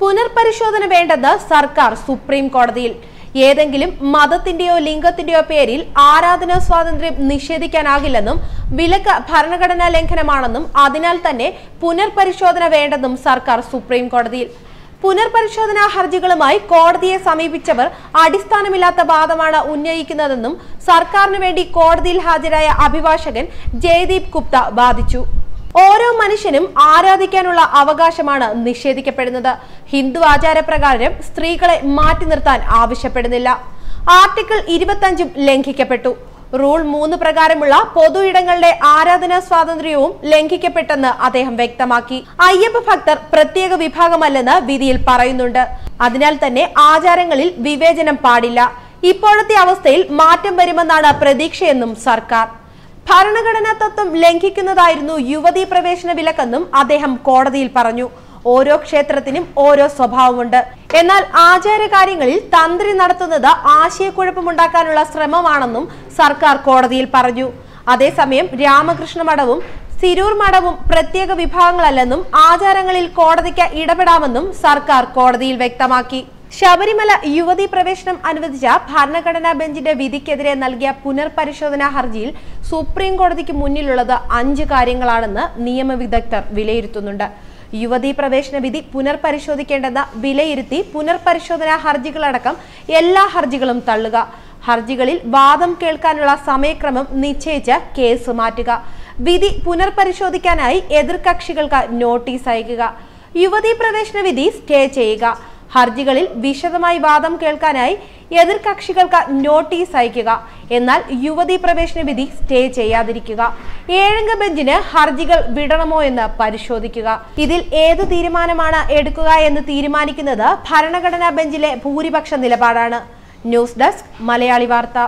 പുനർപരിശോധന വേണ്ടെന്ന് സർക്കാർ സുപ്രീം കോടതിയിൽ. ഏതെങ്കിലും മതത്തിന്റെയോ ലിംഗത്തിന്റെയോ പേരിൽ ആരാധനാ സ്വാതന്ത്ര്യം നിഷേധിക്കാനാകില്ലെന്നും വിലക്ക് ഭരണഘടനാ ലംഘനമാണെന്നും അതിനാൽ തന്നെ പുനർപരിശോധന വേണ്ടെന്നും സർക്കാർ സുപ്രീം കോടതിയിൽ. പുനർപരിശോധനാ ഹർജികളുമായി കോടതിയെ സമീപിച്ചവർ അടിസ്ഥാനമില്ലാത്ത വാദമാണ് ഉന്നയിക്കുന്നതെന്നും സർക്കാരിന് വേണ്ടി കോടതിയിൽ ഹാജരായ അഭിഭാഷകൻ ജയദീപ് ഗുപ്ത വാദിച്ചു. ഓരോ മനുഷ്യനും ആരാധിക്കാനുള്ള അവകാശമാണ് നിഷേധിക്കപ്പെടുന്നത്. ഹിന്ദു ആചാരപ്രകാരം സ്ത്രീകളെ മാറ്റി നിർത്താൻ ആവശ്യപ്പെടുന്നില്ല. ആർട്ടിക്കിൾ ഇരുപത്തഞ്ചും ലംഘിക്കപ്പെട്ടു. റൂൾ മൂന്ന് പ്രകാരമുള്ള പൊതു ഇടങ്ങളുടെ ആരാധനാ സ്വാതന്ത്ര്യവും ലംഘിക്കപ്പെട്ടെന്ന് അദ്ദേഹം വ്യക്തമാക്കി. അയ്യപ്പ ഭക്തർ പ്രത്യേക വിഭാഗമല്ലെന്ന് വിധിയിൽ പറയുന്നുണ്ട്. അതിനാൽ തന്നെ ആചാരങ്ങളിൽ വിവേചനം പാടില്ല. ഇപ്പോഴത്തെ അവസ്ഥയിൽ മാറ്റം വരുമെന്നാണ് പ്രതീക്ഷയെന്നും സർക്കാർ. ഭരണഘടനാ തത്വം ലംഘിക്കുന്നതായിരുന്നു യുവതീ പ്രവേശന വിലക്കെന്നും അദ്ദേഹം കോടതിയിൽ പറഞ്ഞു. ഓരോ ക്ഷേത്രത്തിനും ഓരോ സ്വഭാവമുണ്ട്. എന്നാൽ ആചാര കാര്യങ്ങളിൽ തന്ത്രി നടത്തുന്നത് ആശയക്കുഴപ്പമുണ്ടാക്കാനുള്ള ശ്രമമാണെന്നും സർക്കാർ കോടതിയിൽ പറഞ്ഞു. അതേസമയം രാമകൃഷ്ണ മഠവും സിരൂർ മഠവും പ്രത്യേക വിഭാഗങ്ങളല്ലെന്നും ആചാരങ്ങളിൽ കോടതിക്ക് ഇടപെടാമെന്നും സർക്കാർ കോടതിയിൽ വ്യക്തമാക്കി. ശബരിമല യുവതി പ്രവേശനം അനുവദിച്ച ഭരണഘടനാ ബെഞ്ചിന്റെ വിധിക്കെതിരെ നൽകിയ പുനർപരിശോധനാ ഹർജിയിൽ സുപ്രീം കോടതിക്ക് മുന്നിലുള്ളത് അഞ്ച് കാര്യങ്ങളാണെന്ന് നിയമവിദഗ്ധർ വിലയിരുത്തുന്നുണ്ട്. യുവതീ പ്രവേശന വിധി പുനർപരിശോധിക്കേണ്ടെന്ന വിലയിരുത്തി പുനർപരിശോധനാ ഹർജികളടക്കം എല്ലാ ഹർജികളും തള്ളുക. ഹർജികളിൽ വാദം കേൾക്കാനുള്ള സമയക്രമം നിശ്ചയിച്ച് കേസ് മാറ്റുക. വിധി പുനർപരിശോധിക്കാനായി എതിർകക്ഷികൾക്ക് നോട്ടീസ് അയക്കുക. യുവതീ പ്രവേശന വിധി സ്റ്റേ ചെയ്യുക. ഹർജികളിൽ വിശദമായി വാദം കേൾക്കാനായി എതിർകക്ഷികൾക്ക് നോട്ടീസ് അയക്കുക എന്നാൽ യുവതി പ്രവേശന വിധി സ്റ്റേ ചെയ്യാതിരിക്കുക. ഏഴംഗ ബെഞ്ചിന് ഹർജികൾ വിടണമോ എന്ന് പരിശോധിക്കുക. ഇതിൽ ഏത് തീരുമാനമാണ് എടുക്കുക എന്ന് തീരുമാനിക്കുന്നത് ഭരണഘടനാ ബെഞ്ചിലെ ഭൂരിപക്ഷ നിലപാടാണ്. ന്യൂസ് ഡെസ്ക് മലയാളി വാർത്ത.